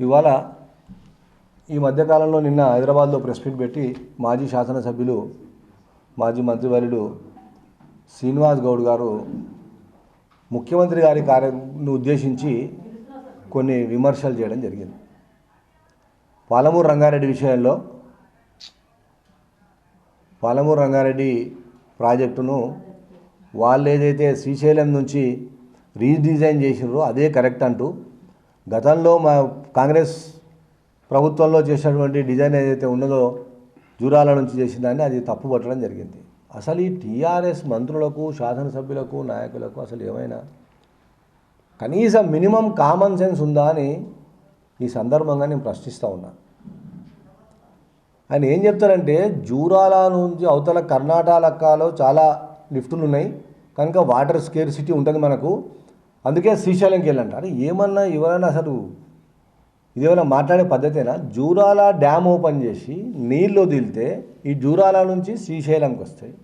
ఇవాళ ఈ మధ్యకాలంలో నిన్న హైదరాబాద్లో ప్రెస్ మీట్ పెట్టి మాజీ శాసనసభ్యులు మాజీ మంత్రివర్యుడు శ్రీనివాస్ గౌడ్ గారు ముఖ్యమంత్రి గారి కార్యను ఉద్దేశించి కొన్ని విమర్శలు చేయడం జరిగింది. పాలమూరు రంగారెడ్డి విషయంలో పాలమూరు రంగారెడ్డి ప్రాజెక్టును వాళ్ళు ఏదైతే శ్రీశైలం నుంచి రీడిజైన్ చేసినారో అదే కరెక్ట్ అంటూ గతంలో మా కాంగ్రెస్ ప్రభుత్వంలో చేసినటువంటి డిజైన్ ఏదైతే ఉన్నదో జూరాల నుంచి చేసిన దాన్ని అది తప్పు పట్టడం జరిగింది. అసలు ఈ టీఆర్ఎస్ మంత్రులకు శాసనసభ్యులకు నాయకులకు అసలు ఏమైనా కనీసం మినిమం కామన్ సెన్స్ ఉందా అని ఈ సందర్భంగా నేను ప్రశ్నిస్తూ ఉన్నా. ఆయన ఏం చెప్తారంటే జూరాల నుంచి అవతల కర్ణాటకలో చాలా లిఫ్టులు ఉన్నాయి. కనుక వాటర్ స్కేర్ సిటీ ఉంటుంది మనకు. అందుకే శ్రీశైలంకి వెళ్ళండి. అరే ఏమన్నా ఎవరైనా అసలు ఇదేమైనా మాట్లాడే పద్ధతేనా? జూరాల డ్యామ్ ఓపెన్ చేసి నీళ్ళు వదిలితే ఈ జూరాల నుంచి శ్రీశైలంకి వస్తాయి.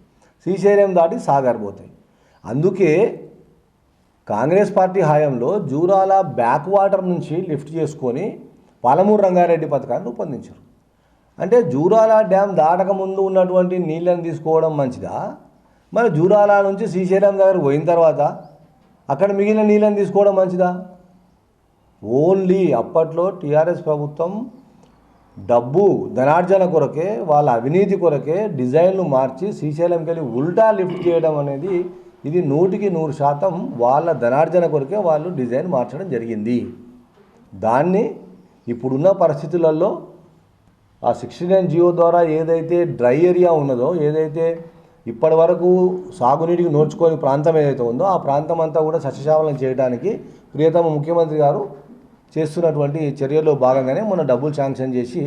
శ్రీశైలం దాటి సాగర్ పోతాయి. అందుకే కాంగ్రెస్ పార్టీ హయాంలో జూరాల బ్యాక్ వాటర్ నుంచి లిఫ్ట్ చేసుకొని పాలమూరు రంగారెడ్డి పథకాన్ని రూపొందించారు. అంటే జూరాల డ్యామ్ దాటక ముందు ఉన్నటువంటి నీళ్ళని తీసుకోవడం మంచిదా? మరి జూరాల నుంచి శ్రీశైలం దగ్గర పోయిన తర్వాత అక్కడ మిగిలిన నీళ్ళని తీసుకోవడం మంచిదా? ఓన్లీ అప్పట్లో టీఆర్ఎస్ ప్రభుత్వం డబ్బు ధనార్జన కొరకే వాళ్ళ అవినీతి కొరకే డిజైన్లు మార్చి శ్రీశైలంకి వెళ్ళి ఉల్టా లిఫ్ట్ చేయడం అనేది ఇది నూటికి నూరు శాతం వాళ్ళ ధనార్జన కొరకే వాళ్ళు డిజైన్ మార్చడం జరిగింది. దాన్ని ఇప్పుడున్న పరిస్థితులలో ఆ సిక్స్టీ నైన్ జియో ద్వారా ఏదైతే డ్రై ఏరియా ఉన్నదో ఏదైతే ఇప్పటి వరకు సాగునీటికి నోడ్చుకొని ప్రాంతం ఏదైతే ఉందో ఆ ప్రాంతం అంతా కూడా సస్యశామలం చేయడానికి ప్రియతమ ముఖ్యమంత్రి గారు చేస్తున్నటువంటి చర్యల్లో భాగంగానే మన డబ్బులు శాంక్షన్ చేసి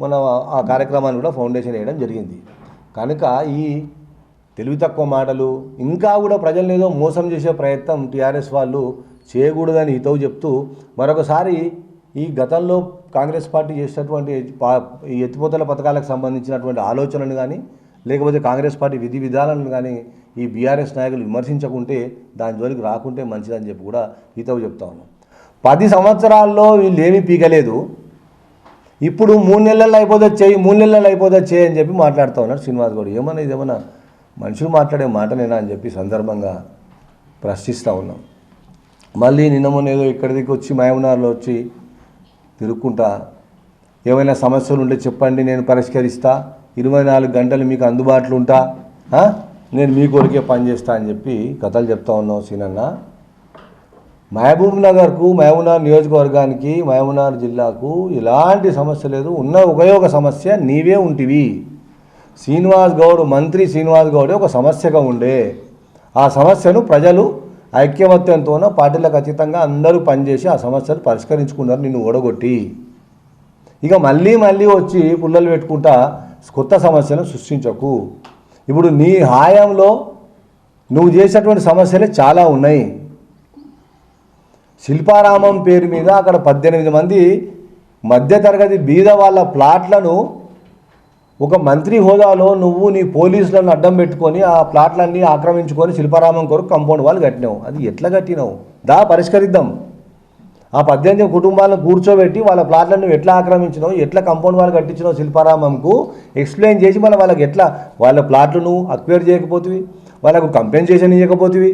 మన ఆ కార్యక్రమాన్ని కూడా ఫౌండేషన్ వేయడం జరిగింది. కనుక ఈ తెలివి తక్కువ మాటలు ఇంకా కూడా ప్రజల్ని ఏదో మోసం చేసే ప్రయత్నం టీఆర్ఎస్ వాళ్ళు చేయకూడదని హితవు చెప్తూ మరొకసారి ఈ గతంలో కాంగ్రెస్ పార్టీ చేసినటువంటి పా- ఈ ఎత్తిపోతల పథకాలకు సంబంధించినటువంటి ఆలోచనలు కానీ లేకపోతే కాంగ్రెస్ పార్టీ విధి విధానాలను కానీ ఈ బీఆర్ఎస్ నాయకులు విమర్శించకుంటే దాని జోలికి రాకుంటే మంచిదని చెప్పి కూడా హితవు చెప్తా ఉన్నాం. పది సంవత్సరాల్లో వీళ్ళు ఏమీ పీకలేదు. ఇప్పుడు మూడు నెలల్లో అయిపోతే చేయి మూడు నెలల్లో అయిపోతే చేయి అని చెప్పి మాట్లాడుతూ ఉన్నాడు శ్రీనివాస్ గౌడ్. ఏమన్నా ఇదేమన్నా మనుషులు మాట్లాడే మాటనేనా అని చెప్పి సందర్భంగా ప్రశ్నిస్తూ ఉన్నాం. మళ్ళీ నిన్న మొన్న ఏదో ఇక్కడికి వచ్చి మహబూబ్నగర్లో వచ్చి తిరుక్కుంటా ఏమైనా సమస్యలు ఉంటే చెప్పండి నేను పరిష్కరిస్తా ఇరవై నాలుగు గంటలు మీకు అందుబాటులో ఉంటా నేను మీ కొరికే పని చేస్తా అని చెప్పి కథలు చెప్తా ఉన్నావు సీనన్న. మహబూబ్ నగర్కు మహబూబ్నగర్ నియోజకవర్గానికి మహబూబ్నగర్ జిల్లాకు ఎలాంటి సమస్య లేదు. ఉన్న ఉపయోగ సమస్య నీవే ఉంటివి. శ్రీనివాస్ గౌడ్ మంత్రి శ్రీనివాస్ గౌడే ఒక సమస్యగా ఉండే. ఆ సమస్యను ప్రజలు ఐక్యమత్యంతోనో పార్టీలకు ఖచ్చితంగా అందరూ పనిచేసి ఆ సమస్యను పరిష్కరించుకున్నారు నిన్ను ఓడగొట్టి. ఇక మళ్ళీ మళ్ళీ వచ్చి పుల్లలు పెట్టుకుంటా కొత్త సమస్యను సృష్టించకు. ఇప్పుడు నీ హాయంలో నువ్వు చేసేటువంటి సమస్యలే చాలా ఉన్నాయి. శిల్పారామం పేరు మీద అక్కడ పద్దెనిమిది మంది మధ్యతరగతి బీద వాళ్ళ ప్లాట్లను ఒక మంత్రి హోదాలో నువ్వు నీ పోలీసులను అడ్డం పెట్టుకొని ఆ ప్లాట్లన్నీ ఆక్రమించుకొని శిల్పారామం కొరకు కంపౌండ్ వాళ్ళు కట్టినావు. అది ఎట్లా కట్టినావు? దా పరిష్కరిద్దాం. ఆ పద్దెనిమిది కుటుంబాలను కూర్చోబెట్టి వాళ్ళ ప్లాట్లను నువ్వు ఎట్లా ఆక్రమించినావు ఎట్లా కంపౌండ్ వాళ్ళు కట్టించినావు శిల్పారామంకు ఎక్స్ప్లెయిన్ చేసి మళ్ళీ వాళ్ళకి ఎట్లా వాళ్ళ ప్లాట్లను అక్వైర్ చేయకపోతుంది వాళ్ళకు కంపెన్సేషన్ ఇవ్వకపోతుంది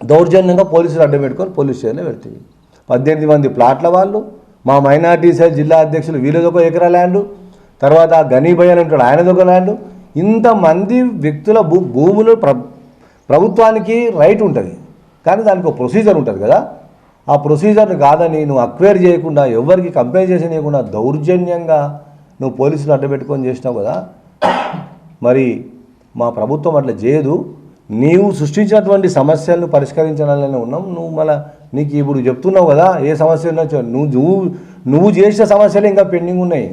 దౌర్జన్యంగా పోలీసులు అడ్డం పెట్టుకొని పోలీస్ స్టేషన్లో పెడుతుంది పద్దెనిమిది మంది ప్లాట్ల వాళ్ళు మా మైనార్టీ సెల్ జిల్లా అధ్యక్షులు వీళ్ళదొక ఎకరా ల్యాండ్ తర్వాత ఆ గనీభయ్య అని ఉంటాడు ఆయనదొక ల్యాండ్ ఇంతమంది వ్యక్తుల భూ భూములు ప్ర ప్రభుత్వానికి రైట్ ఉంటుంది. కానీ దానికి ఒక ప్రొసీజర్ ఉంటుంది కదా. ఆ ప్రొసీజర్ని కాదని నువ్వు అక్వైర్ చేయకుండా ఎవరికి కంపెన్సేషన్ ఇవ్వకుండా దౌర్జన్యంగా నువ్వు పోలీసులు అడ్డబెట్టుకొని చేసినావు కదా. మరి మా ప్రభుత్వం అట్లా చేయదు. నీవు సృష్టించినటువంటి సమస్యలను పరిష్కరించాలని ఉన్నాం. నువ్వు మళ్ళీ నీకు ఇప్పుడు చెప్తున్నావు కదా ఏ సమస్య ఉన్నా నువ్వు నువ్వు నువ్వు చేసిన సమస్యలు ఇంకా పెండింగ్ ఉన్నాయి.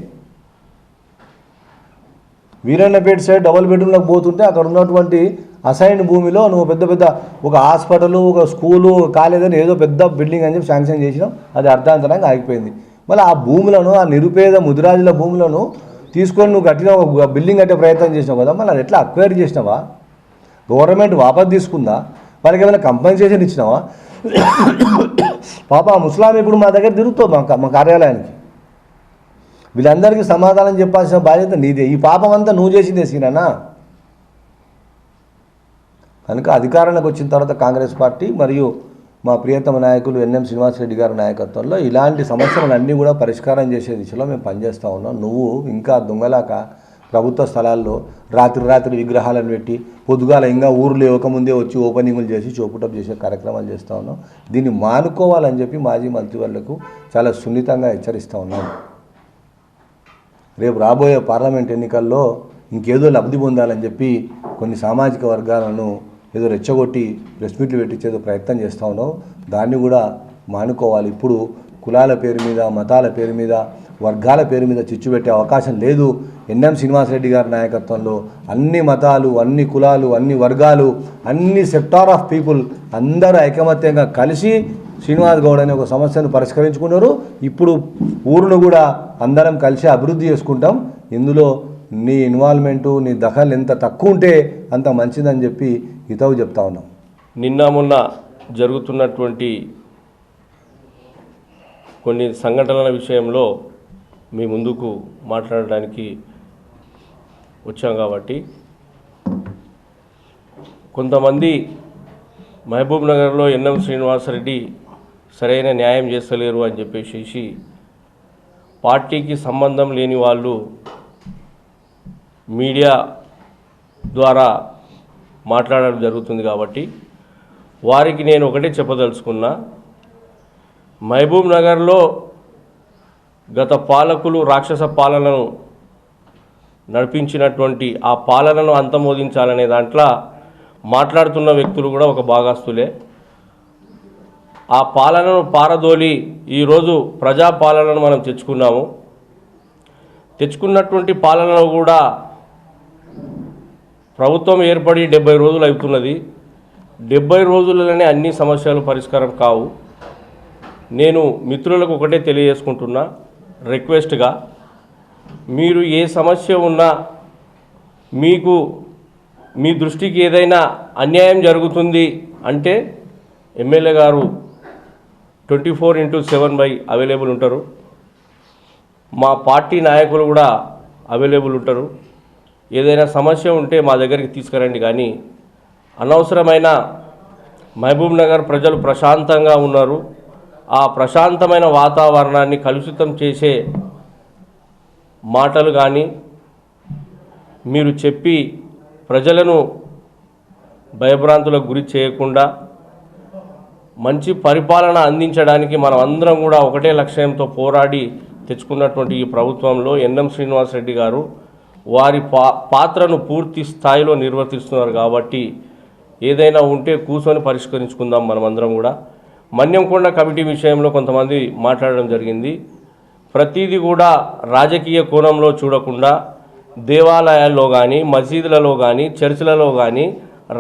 వీరన్నపేట సైడ్ డబుల్ బెడ్రూమ్లకు పోతుంటే అక్కడ ఉన్నటువంటి అసైన్ భూమిలో నువ్వు పెద్ద పెద్ద ఒక హాస్పిటల్ ఒక స్కూలు ఒక కాలేజ్ అని ఏదో పెద్ద బిల్డింగ్ అని చెప్పి శాంక్షన్ చేసినాం అది అర్థాంతరంగా ఆగిపోయింది. మళ్ళీ ఆ భూములను ఆ నిరుపేద ముదిరాజుల భూములను తీసుకొని నువ్వు కట్టిన ఒక బిల్డింగ్ కట్టే ప్రయత్నం చేసినావు కదా. మళ్ళీ అది ఎట్లా అక్వైర్ చేసినావా? గవర్నమెంట్ వాపస్ తీసుకుందా? వాళ్ళకి ఏమైనా కంపెన్సేషన్ ఇచ్చినావా? పాప ముస్లాం ఇప్పుడు మా దగ్గర తిరుగుతావు మా మా కార్యాలయానికి. వీళ్ళందరికీ సమాధానం చెప్పాల్సిన బాధ్యత నీదే. ఈ పాపం అంతా నువ్వు చేసిందే సీనన్నా? కనుక అధికారంలోకి వచ్చిన తర్వాత కాంగ్రెస్ పార్టీ మరియు మా ప్రియతమ నాయకులు ఎన్ఎం శ్రీనివాసరెడ్డి గారి నాయకత్వంలో ఇలాంటి సమస్యలన్నీ కూడా పరిష్కారం చేసే దిశలో మేము పనిచేస్తూ ఉన్నాం. నువ్వు ఇంకా దొంగలాక ప్రభుత్వ స్థలాల్లో రాత్రి రాత్రి విగ్రహాలను పెట్టి పొద్దుగాల ఇంకా ఊర్లు ఇవ్వకముందే వచ్చి ఓపెనింగ్లు చేసి చోపుటప్ చేసే కార్యక్రమాలు చేస్తూ ఉన్నాం. దీన్ని మానుకోవాలని చెప్పి మాజీ మంత్రివర్లకు చాలా సున్నితంగా హెచ్చరిస్తూ ఉన్నాం. రేపు రాబోయే పార్లమెంట్ ఎన్నికల్లో ఇంకేదో లబ్ధి పొందాలని చెప్పి కొన్ని సామాజిక వర్గాలను ఏదో రెచ్చగొట్టి ప్రెస్ మీట్లు పెట్టించేదో ప్రయత్నం చేస్తూ ఉన్నావు. దాన్ని కూడా మానుకోవాలి. ఇప్పుడు కులాల పేరు మీద మతాల పేరు మీద వర్గాల పేరు మీద చిచ్చు పెట్టే అవకాశం లేదు. ఎన్ఎం శ్రీనివాసరెడ్డి గారి నాయకత్వంలో అన్ని మతాలు అన్ని కులాలు అన్ని వర్గాలు అన్ని సెక్టార్ ఆఫ్ పీపుల్ అందరూ ఐకమత్యంగా కలిసి శ్రీనివాస్ గౌడ్ అనే ఒక సమస్యను పరిష్కరించుకున్నారు. ఇప్పుడు ఊరును కూడా అందరం కలిసి అభివృద్ధి చేసుకుంటాం. ఇందులో నీ ఇన్వాల్వ్మెంటు నీ దఖల్ ఎంత తక్కువ ఉంటే అంత మంచిదని చెప్పి హితవు చెప్తా ఉన్నాం. నిన్న మొన్న జరుగుతున్నటువంటి కొన్ని సంఘటనల విషయంలో మీ ముందుకు మాట్లాడడానికి వచ్చాం కాబట్టి కొంతమంది మహబూబ్ నగర్లో ఎన్ఎం శ్రీనివాసరెడ్డి సరైన న్యాయం చేస్తలేరు అని చెప్పేసి పార్టీకి సంబంధం లేని వాళ్ళు మీడియా ద్వారా మాట్లాడడం జరుగుతుంది కాబట్టి వారికి నేను ఒకటే చెప్పదలుచుకున్నా మహబూబ్ నగర్లో గత పాలకులు రాక్షస పాలనను నడిపించినటువంటి ఆ పాలనను అంతమోదించాలనే దాంట్లో మాట్లాడుతున్న వ్యక్తులు కూడా ఒక భాగస్తులే ఆ పాలనను పారదోలి ఈరోజు ప్రజా పాలనను మనం తెచ్చుకున్నాము. తెచ్చుకున్నటువంటి పాలనలో కూడా ప్రభుత్వం ఏర్పడి డెబ్బై రోజులు అవుతున్నది. డెబ్బై రోజులలోనే అన్ని సమస్యలు పరిష్కారం కావు. నేను మిత్రులకు ఒకటే తెలియజేసుకుంటున్నా రిక్వెస్ట్గా మీరు ఏ సమస్య ఉన్నా మీకు మీ దృష్టికి ఏదైనా అన్యాయం జరుగుతుంది అంటే ఎమ్మెల్యే గారు twenty four into seven by available ఉంటారు. మా పార్టీ నాయకులు కూడా అవైలబుల్ ఉంటారు. ఏదైనా సమస్య ఉంటే మా దగ్గరికి తీసుకురండి. కానీ అనవసరమైన మహబూబ్ నగర్ ప్రజలు ప్రశాంతంగా ఉన్నారు. ఆ ప్రశాంతమైన వాతావరణాన్ని కలుషితం చేసే మాటలు కానీ మీరు చెప్పి ప్రజలను భయభ్రాంతులకు గురి చేయకుండా మంచి పరిపాలన అందించడానికి మనం అందరం కూడా ఒకటే లక్ష్యంతో పోరాడి తెచ్చుకున్నటువంటి ఈ ప్రభుత్వంలో ఎన్ఎం శ్రీనివాసరెడ్డి గారు వారి పా పాత్రను పూర్తి స్థాయిలో నిర్వర్తిస్తున్నారు కాబట్టి ఏదైనా ఉంటే కూర్చొని పరిష్కరించుకుందాం మనమందరం కూడా. మన్యంకొండ కమిటీ విషయంలో కొంతమంది మాట్లాడడం జరిగింది. ప్రతిదీ కూడా రాజకీయ కోణంలో చూడకుండా దేవాలయాల్లో కానీ మసీదులలో కానీ చర్చిలలో కానీ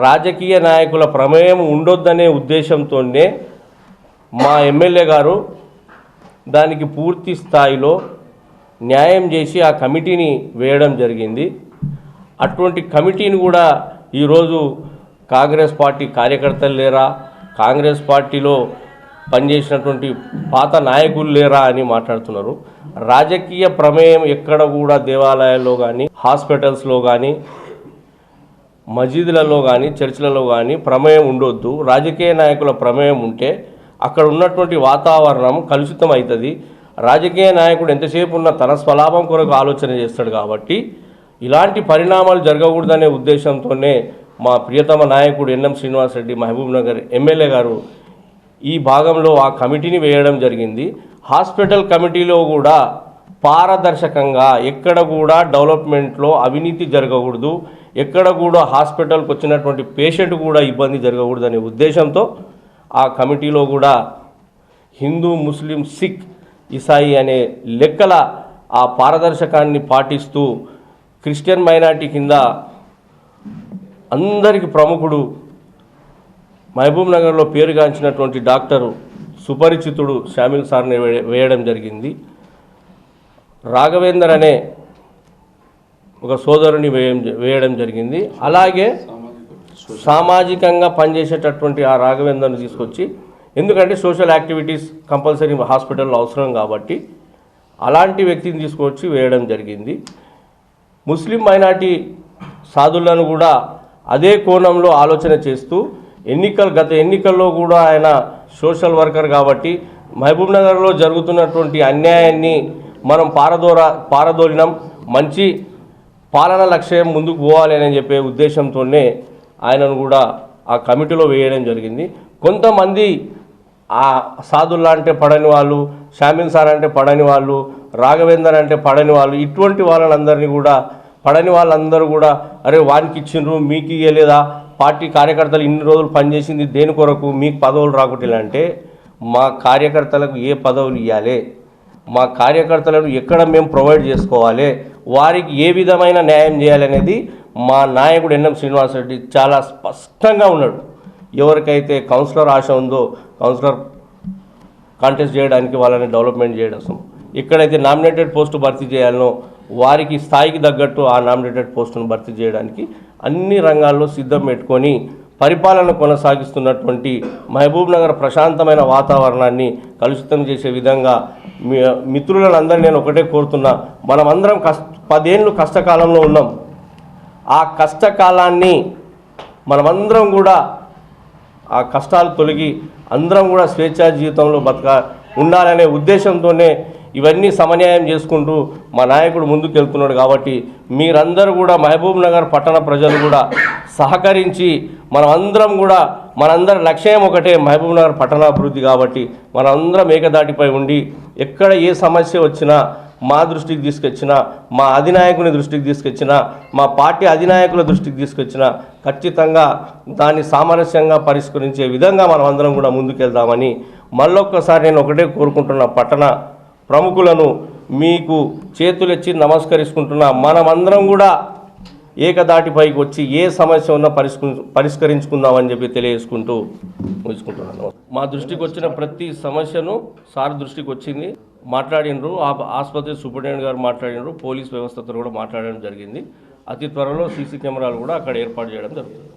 రాజకీయ నాయకుల ప్రమేయం ఉండొద్దనే ఉద్దేశంతోనే మా ఎమ్మెల్యే గారు దానికి పూర్తి స్థాయిలో న్యాయం చేసి ఆ కమిటీని వేయడం జరిగింది. అటువంటి కమిటీని కూడా ఈరోజు కాంగ్రెస్ పార్టీ కార్యకర్తలు లేరా? కాంగ్రెస్ పార్టీలో పనిచేసినటువంటి పాత నాయకులు లేరా అని మాట్లాడుతున్నారు. రాజకీయ ప్రమేయం ఎక్కడ కూడా దేవాలయాల్లో కానీ హాస్పిటల్స్లో కానీ మసీదులలో కానీ చర్చిలలో కానీ ప్రమేయం ఉండొద్దు. రాజకీయ నాయకుల ప్రమేయం ఉంటే అక్కడ ఉన్నటువంటి వాతావరణం కలుషితం అవుతుంది రాజకీయ నాయకుడు ఎంతసేపు ఉన్న తన స్వలాభం కొరకు ఆలోచన చేస్తాడు కాబట్టి ఇలాంటి పరిణామాలు జరగకూడదనే ఉద్దేశంతోనే మా ప్రియతమ నాయకుడు NM Srinivasa Reddy Mahabubnagar MLA గారు ఈ భాగంలో ఆ కమిటీని వేయడం జరిగింది. హాస్పిటల్ కమిటీలో కూడా పారదర్శకంగా ఎక్కడ కూడా డెవలప్మెంట్లో అవినీతి జరగకూడదు. ఎక్కడ కూడా హాస్పిటల్కి వచ్చినటువంటి పేషెంట్ కూడా ఇబ్బంది జరగకూడదు అనే ఉద్దేశంతో ఆ కమిటీలో కూడా హిందూ ముస్లిం సిక్ ఇసాయి అనే లెక్కల ఆ పారదర్శకాన్ని పాటిస్తూ క్రిస్టియన్ మైనార్టీ కింద అందరికి ప్రముఖుడు మహబూబ్ నగర్లో పేరుగాంచినటువంటి డాక్టరు సుపరిచితుడు షామిల్ సార్ని వే- వేయడం జరిగింది. రాఘవేందర్ అనే ఒక సోదరుని వేయం వేయడం జరిగింది. అలాగే సామాజికంగా పనిచేసేటటువంటి ఆ రాఘవేందర్ని తీసుకొచ్చి ఎందుకంటే సోషల్ యాక్టివిటీస్ కంపల్సరీ హాస్పిటల్లో అవసరం కాబట్టి అలాంటి వ్యక్తిని తీసుకొచ్చి వేయడం జరిగింది. ముస్లిం మైనార్టీ సాధులను కూడా అదే కోణంలో ఆలోచన చేస్తూ ఎన్నికలు గత ఎన్నికల్లో కూడా ఆయన సోషల్ వర్కర్ కాబట్టి మహబూబ్ నగర్లో జరుగుతున్నటువంటి అన్యాయాన్ని మనం పారదోర పారదోలినం మంచి పాలన లక్ష్యం ముందుకు పోవాలి అని చెప్పే ఉద్దేశంతోనే ఆయనను కూడా ఆ కమిటీలో వేయడం జరిగింది. కొంతమంది ఆ సాధుల్లా అంటే పడని వాళ్ళు షామిన్ సార్ అంటే పడని వాళ్ళు రాఘవేందర్ అంటే పడని వాళ్ళు ఇటువంటి వాళ్ళందరినీ కూడా పడని వాళ్ళందరూ కూడా అరే వానికి ఇచ్చిండ్రు మీకు ఇవ్వలేదా పార్టీ కార్యకర్తలు ఇన్ని రోజులు పనిచేసింది దేని కొరకు? మీకు పదవులు రాకుటిలా మా కార్యకర్తలకు ఏ పదవులు ఇవ్వాలి మా కార్యకర్తలను ఎక్కడ మేము ప్రొవైడ్ చేసుకోవాలి? వారికి ఏ విధమైన న్యాయం చేయాలనేది మా నాయకుడు ఎన్ఎం శ్రీనివాసరెడ్డి చాలా స్పష్టంగా ఉన్నాడు. ఎవరికైతే కౌన్సిలర్ ఆశ ఉందో కౌన్సిలర్ కాంటెస్ట్ చేయడానికి వాళ్ళని డెవలప్మెంట్ చేయడం. ఎక్కడైతే నామినేటెడ్ పోస్టు భర్తీ చేయాలనో వారికి స్థాయికి తగ్గట్టు ఆ నామినేటెడ్ పోస్టును భర్తీ చేయడానికి అన్ని రంగాల్లో సిద్ధం పెట్టుకొని పరిపాలన కొనసాగిస్తున్నటువంటి మహబూబ్ నగర్ ప్రశాంతమైన వాతావరణాన్ని కలుషితం చేసే విధంగా మిత్రులందరూ నేను ఒకటే కోరుతున్నా. మనమందరం కష్ట పదేళ్ళు కష్టకాలంలో ఉన్నాం. ఆ కష్టకాలాన్ని మనమందరం కూడా ఆ కష్టాలు తొలగి అందరం కూడా స్వేచ్ఛా జీవితంలో బతక ఉండాలనే ఉద్దేశంతోనే ఇవన్నీ సమన్యాయం చేసుకుంటూ మా నాయకుడు ముందుకు వెళ్తున్నాడు కాబట్టి మీరందరూ కూడా మహబూబ్ నగర్ పట్టణ ప్రజలు కూడా సహకరించి మనమందరం కూడా మనందరి లక్ష్యం ఒకటే మహబూబ్ నగర్ పట్టణాభివృద్ధి కాబట్టి మనందరం ఏకదాటిపై ఉండి ఎక్కడ ఏ సమస్య వచ్చినా మా దృష్టికి తీసుకొచ్చిన మా అధినాయకుని దృష్టికి తీసుకొచ్చిన మా పార్టీ అధినాయకుల దృష్టికి తీసుకొచ్చిన ఖచ్చితంగా దాన్ని సామరస్యంగా పరిష్కరించే విధంగా మనం అందరం కూడా ముందుకెళ్దామని మళ్ళొక్కసారి నేను ఒకటే కోరుకుంటున్న పట్టణ ప్రముఖులను మీకు చేతులెచ్చి నమస్కరించుకుంటున్నా మనమందరం కూడా ఏకదాటిపైకి వచ్చి ఏ సమస్య ఉన్నా పరిష్కరి పరిష్కరించుకుందామని చెప్పి తెలియజేసుకుంటూ ముగించుకుంటున్నాను. మా దృష్టికి వచ్చిన ప్రతి సమస్యను సార్ దృష్టికి వచ్చింది మాట్లాడినరు ఆ ఆసుపత్రి సూపరింటెండెంట్ గారు మాట్లాడినరు పోలీస్ వ్యవస్థతో కూడా మాట్లాడడం జరిగింది. అతి త్వరలో సీసీ కెమెరాలు కూడా అక్కడ ఏర్పాటు చేయడం జరుగుతుంది.